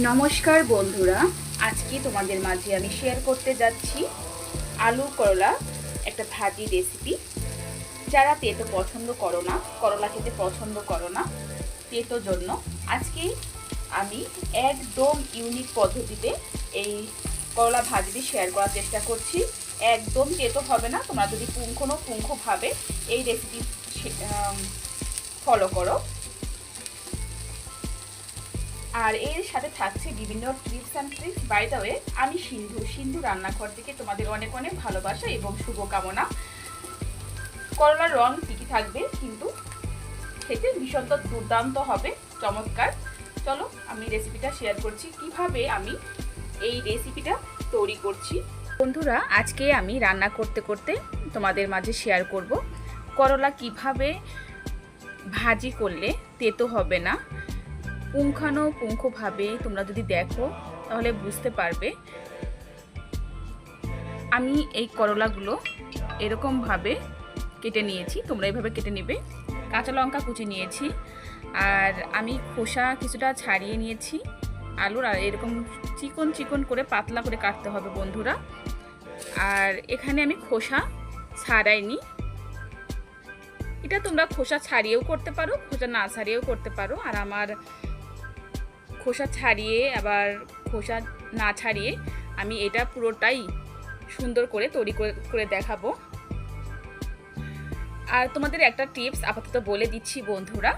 নমস্কার বন্ধুরা, আজকে তোমাদের মাঝে আমি শেয়ার করতে যাচ্ছি আলু করলা, একটা ভাজি রেসিপি যারা তেতো পছন্দ করো না, করলা খেতে পছন্দ করো না, তেতো জন্য আজকে আমি একদম ইউনিক পদ্ধতিতে এই করলা ভাজিটি শেয়ার করার চেষ্টা করছি। একদম তেতো হবে না, তোমরা যদি পুঙ্খানুপুঙ্খভাবে এই রেসিপি ফলো করো। আর এর সাথে থাকছে বিভিন্ন tips and tricks by the way আমি সিন্ধু সিন্ধু রান্নাঘর থেকে তোমাদের অনেক অনেক ভালোবাসা এবং শুভকামনা। করলার রং ঠিকই থাকবে কিন্তু খেতে ভীষণ তো দুর্দান্ত হবে, চমৎকার। চলো, আমি রেসিপিটা শেয়ার করছি। কীভাবে আমি এই রেসিপিটা তৈরি করছি? বন্ধুরা, আজকে আমি রান্না করতে করতে তোমাদের মাঝে শেয়ার করব। করলা কীভাবে ভাজি করলে তেতো হবে না পুঙ্খানুপুঙ্খভাবে তোমরা যদি দেখো, তাহলে বুঝতে পারবে। আমি এই করলাগুলো এরকমভাবে কেটে নিয়েছি, তোমরা এইভাবে কেটে নেবে। কাঁচা লঙ্কা কুচি নিয়েছি, আর আমি খোসা কিছুটা ছাড়িয়ে নিয়েছি, আলুর আর এরকম চিকন চিকন করে পাতলা করে কাটতে হবে বন্ধুরা। আর এখানে আমি খোসা ছাড়াইনি। এটা তোমরা খোসা ছাড়িয়েও করতে পারো, খোসা না ছাড়িয়েও করতে পারো। আর আমার খোসা ছাড়িয়ে, আবার খোসা না ছাড়িয়ে আমি এটা পুরোটাই সুন্দর করে তৈরি করে দেখাবো। আর তোমাদের একটা টিপস আপাতত বলে দিচ্ছি বন্ধুরা,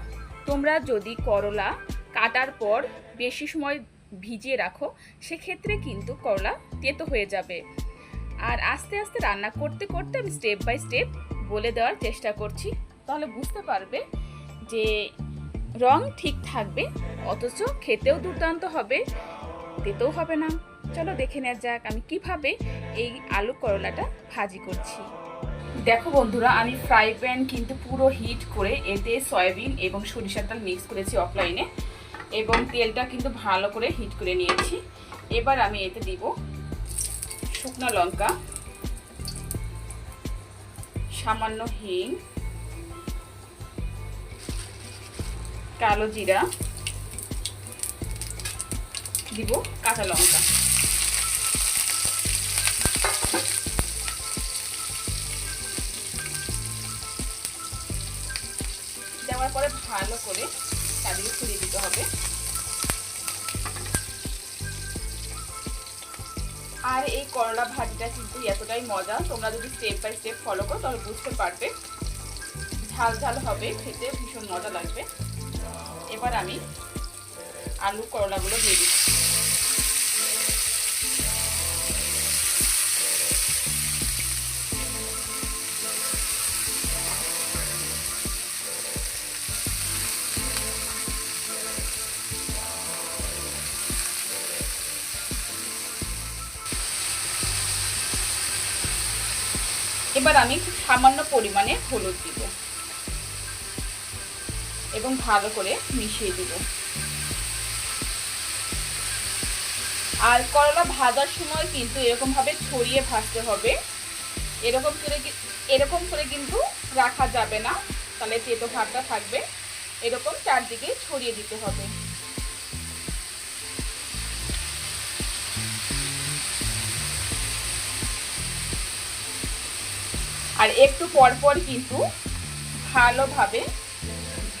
তোমরা যদি করলা কাটার পর বেশি সময় ভিজিয়ে রাখো, সেক্ষেত্রে কিন্তু করলা তেতো হয়ে যাবে। আর আস্তে আস্তে রান্না করতে করতে আমি স্টেপ বাই স্টেপ বলে দেওয়ার চেষ্টা করছি। তাহলে বুঝতে পারবে যে রং ঠিক থাকবে, অথচ খেতেও দুর্দান্ত হবে, তেতেও হবে না। চলো দেখে নেওয়া যাক আমি কীভাবে এই আলু করলাটা ভাজি করছি। দেখো বন্ধুরা, আমি ফ্রাই প্যান কিন্তু পুরো হিট করে এতে সয়াবিন এবং সরিষার তেল মিক্স করেছি অফলাইনে এবং তেলটা কিন্তু ভালো করে হিট করে নিয়েছি। এবার আমি এতে দিব শুকনো লঙ্কা, সামান্য হিং কালো জিরা দিব কাঁচা লঙ্কা। দেওয়ার পরে ভালো করে চারিদিকে ছড়িয়ে দিতে হবে। আর এই করলা ভাজিটা কিন্তু এতটাই মজা, তোমরা যদি স্টেপ বাই স্টেপ ফলো করো, তাহলে বুঝতে পারবে ঝাল ঝাল হবে, খেতে ভীষণ মজা লাগবে। এবার আমি আলু করলাগুলো দিয়ে দিচ্ছি। এবার আমি সামান্য পরিমাণে হলুদ দিব। এবং ভালো করে মিশিয়ে দিব। আর করলা ভাজার সময় কিন্তু এরকমভাবে ছড়িয়ে ভাজতে হবে। এরকম করে এরকম করে কিন্তু রাখা যাবে না। তাহলে তেতো ভাবটা থাকবে। এরকম চারদিকে ছড়িয়ে দিতে হবে। আর একটু পর পর কিন্তু ভালোভাবে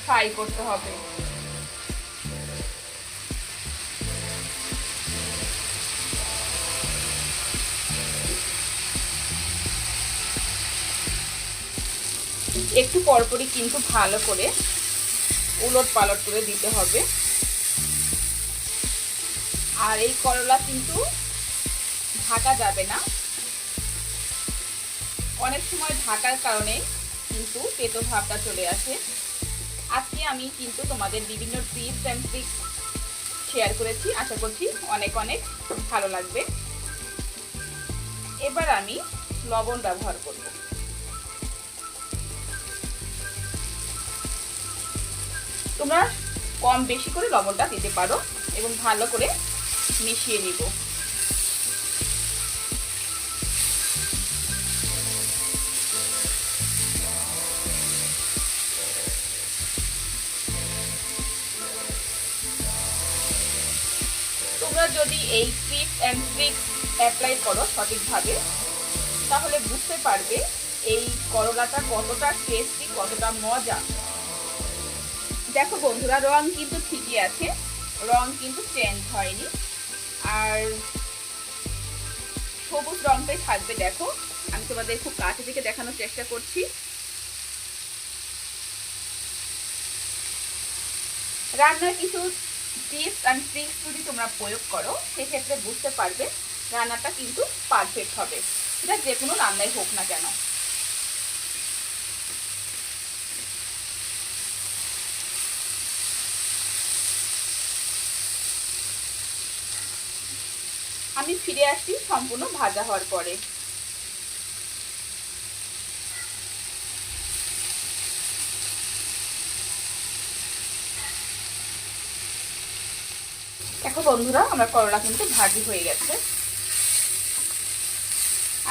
ফ্রাই করতে হবে। একটু পরপরই কিন্তু ভালো করে উলট পালট করে দিতে হবে। আর এই করলা কিন্তু ঢাকা যাবে না। অনেক সময় ঢাকার কারণে কিন্তু পেটো ভাবটা চলে আসে। আজকে আমি কিন্তু তোমাদের বিভিন্ন টিপস অ্যান্ড ট্রিক্স শেয়ার করেছি। আশা করছি অনেক অনেক ভালো লাগবে। এবার আমি লবণ ব্যবহার করব। তোমরা কম বেশি করে লবণটা দিতে পারো এবং ভালো করে মিশিয়ে নিব। তোমরা যদি এই টিপস অ্যান্ড ট্রিক্স অ্যাপ্লাই করো সঠিকভাবে, তাহলে বুঝতে পারবে এই করলাটা কতটা টেস্টি কতটা মজা। দেখো বন্ধুরা, রং কিন্তু ঠিকই আছে, রং কিন্তু চেঞ্জ হয়নি। আর সবুজ রংটাই থাকবে, দেখো। আমি তোমাদের খুব কাছে থেকে দেখানোর চেষ্টা করছি। রান্নার কিছু টিপস অ্যান্ড ট্রিক্স যদি তোমরা প্রয়োগ করো, সেক্ষেত্রে বুঝতে পারবে রান্নাটা কিন্তু পারফেক্ট হবে। সেটা যে কোনো রান্নাই হোক না কেন। আমি ফিরে আসছি সম্পূর্ণ ভাজা হওয়ার পরে। দেখো বন্ধুরা, আমার করলা কিন্তু ভাজি হয়ে গেছে।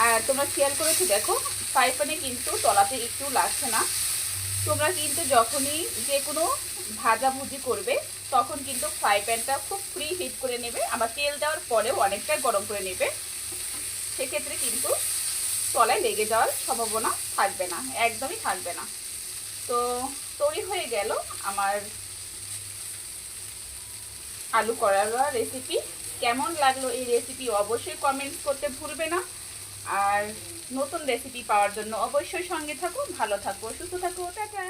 আর তোমরা খেয়াল করেছ, দেখো ফ্রাই প্যানে কিন্তু তলাতে একটু লাগছে না। তোমরা কিন্তু যখনই যে কোনো ভাজাভুজি করবে, তখন কিন্তু ফ্রাই প্যানটা খুব ফ্রি হিট করে নেবে। আবার তেল দেওয়ার পরেও অনেকটা গরম করে নেবে। সেক্ষেত্রে কিন্তু তলায় লেগে যাওয়ার সম্ভাবনা থাকবে না, একদমই থাকবে না। তো তৈরি হয়ে গেল আমার আলু করালা রেসিপি কেমন লাগল এই রেসিপি অবশ্যই কমেন্টস করতে ভুলবে না। আর নতুন রেসিপি পাওয়ার জন্য অবশ্যই সঙ্গে থাকো ভালো থাকো সুস্থ থাকো টাটা।